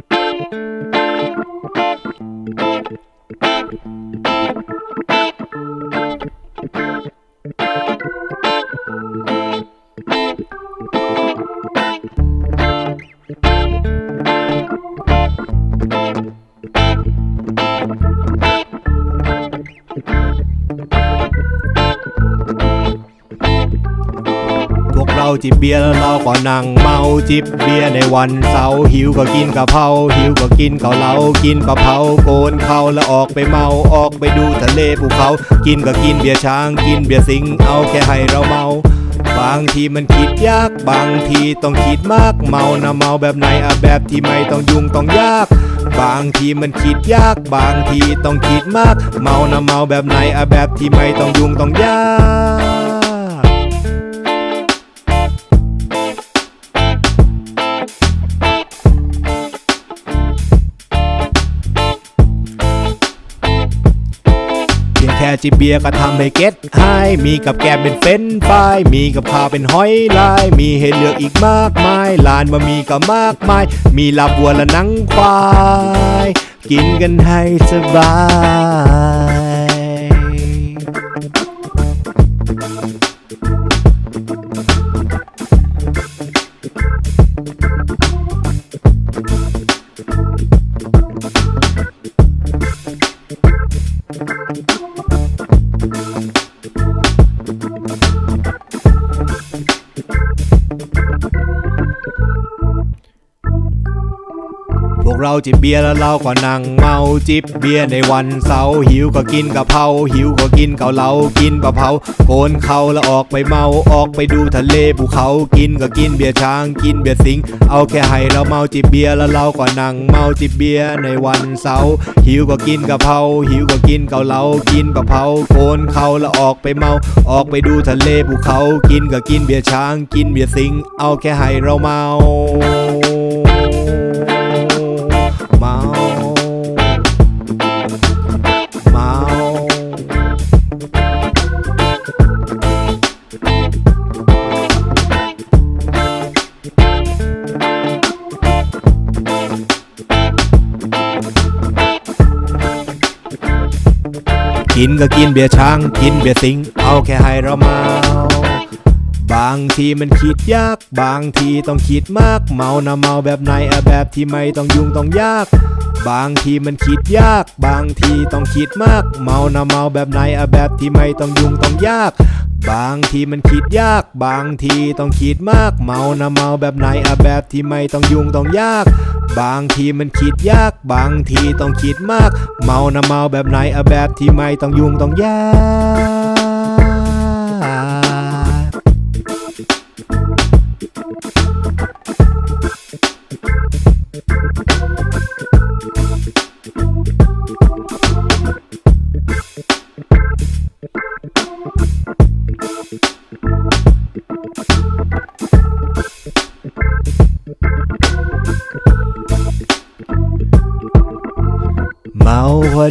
Thank you. จิบเบียร์แล้วเราก็นั่งเมาจิบเบียร์ในวันเสาร์หิวก็กินกะเพราหิวก็กินเกาเหลากินกะเพราโกนเขาแล้วออกไปเมาออกไปดูทะเลภูเขา กินก็กินเบียร์ช้าง กินเบียร์สิงเอาแค่ให้เราเมาบางทีมันคิดยากบางทีต้องคิดมากเมานะเมาแบบไหนอะแบบที่ไม่ต้องยุ่งต้องยาก บางทีมันคิดยากบางทีต้องคิดมาก เมานะเมาแบบไหนอะแบบที่ไม่ต้องยุ่งต้องยาก จิบเบียร์ก็ทำให้เก็ตไฮมีกับแกมเป็นเฟนฟายมีกับข้าวเป็นหอยลาย มีให้เลือกอีกมากมายลานบะมีก็มากมาย มีลาบวัวและนังควาย กินกันให้สบาย เราจิบเบียร์แล้วเราก็นั่งเมาจิบเบียร์ในวันเสาร์หิวก็กินกะเพราหิวก็กินเกาเหลากินกะเพราโกนเขาแล้วออกไปเมาออกไปดูทะเลภูเขากินก็กินเบียร์ช้างกินเบียร์สิง เอาแค่ให้เราเมาจิบเบียร์แล้วเราก็นั่งเมาจิบเบียร์ในวันเสาร์หิวก็กินกะเพราหิวก็กินเกาเหลากินกะเพราโกนเขาแล้วออกไปเมาออกไปดูทะเลภูเขากินก็กินเบียร์ช้าง กินเบียร์สิง เอาแค่ให้เราเมา กินก็กินเบียร์ช้าง กินเบียร์สิง เอาแค่ให้เราเมา บางทีมันคิดยาก บางทีต้องคิดมาก เมานะเมาแบบไหนอะแบบที่ไม่ต้องยุ่งต้องยาก บางทีมันคิดยาก บางทีต้องคิดมาก เมานะเมาแบบไหนอะแบบที่ไม่ต้องยุ่งต้องยาก บางทีมันคิดยาก บางทีต้องคิดมาก เมานะเมาแบบไหนอะแบบที่ไม่ต้องยุ่งต้องยาก บางทีมันคิดยาก บางทีต้องคิดมาก เมานะเมาแบบไหนอะแบบที่ไม่ต้องยุ่งต้องยาก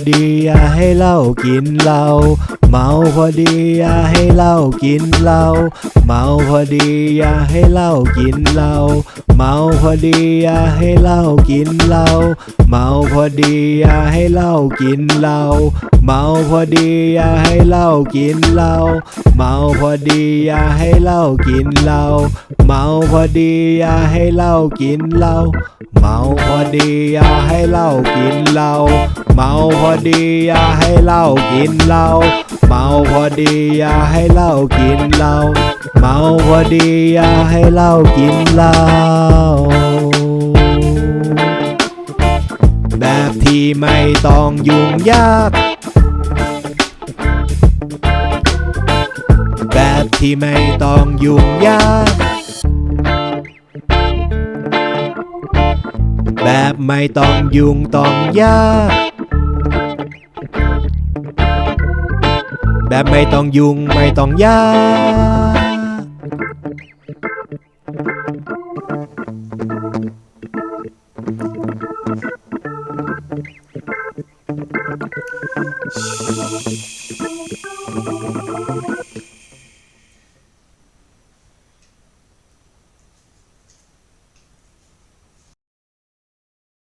ดีอย่าให้เหล้ากินเหล้าเมาพอดีอย่าให้เหล้ากินเหล้าเมาพอดีอย่าให้เหล้ากินเหล้าเมาพอดีอย่าให้เหล้ากินเหล้าเมาพอดีอย่าให้เหล้ากินเหล้าเมาพอดีอย่าให้เหล้ากินเหล้าเมาพอดีอย่าให้เหล้ากินเหล้าเมาพอดีอย่าให้เหล้ากินเหล้า เมาพอดีอย่าให้เหล้ากินเหล้าเมาพอดีอย่าให้เหล้ากินเหล้าเมาพอดีอย่าให้เหล้ากินเหล้าเมาพอดีอย่าให้เหล้ากินเหล้าแบบที่ไม่ต้องยุ่งยาก แบบที่ไม่ต้องยุ่งยาก ไม่ต้องยุ่งต้องยาก แบบไม่ต้องยุ่งไม่ต้องยาก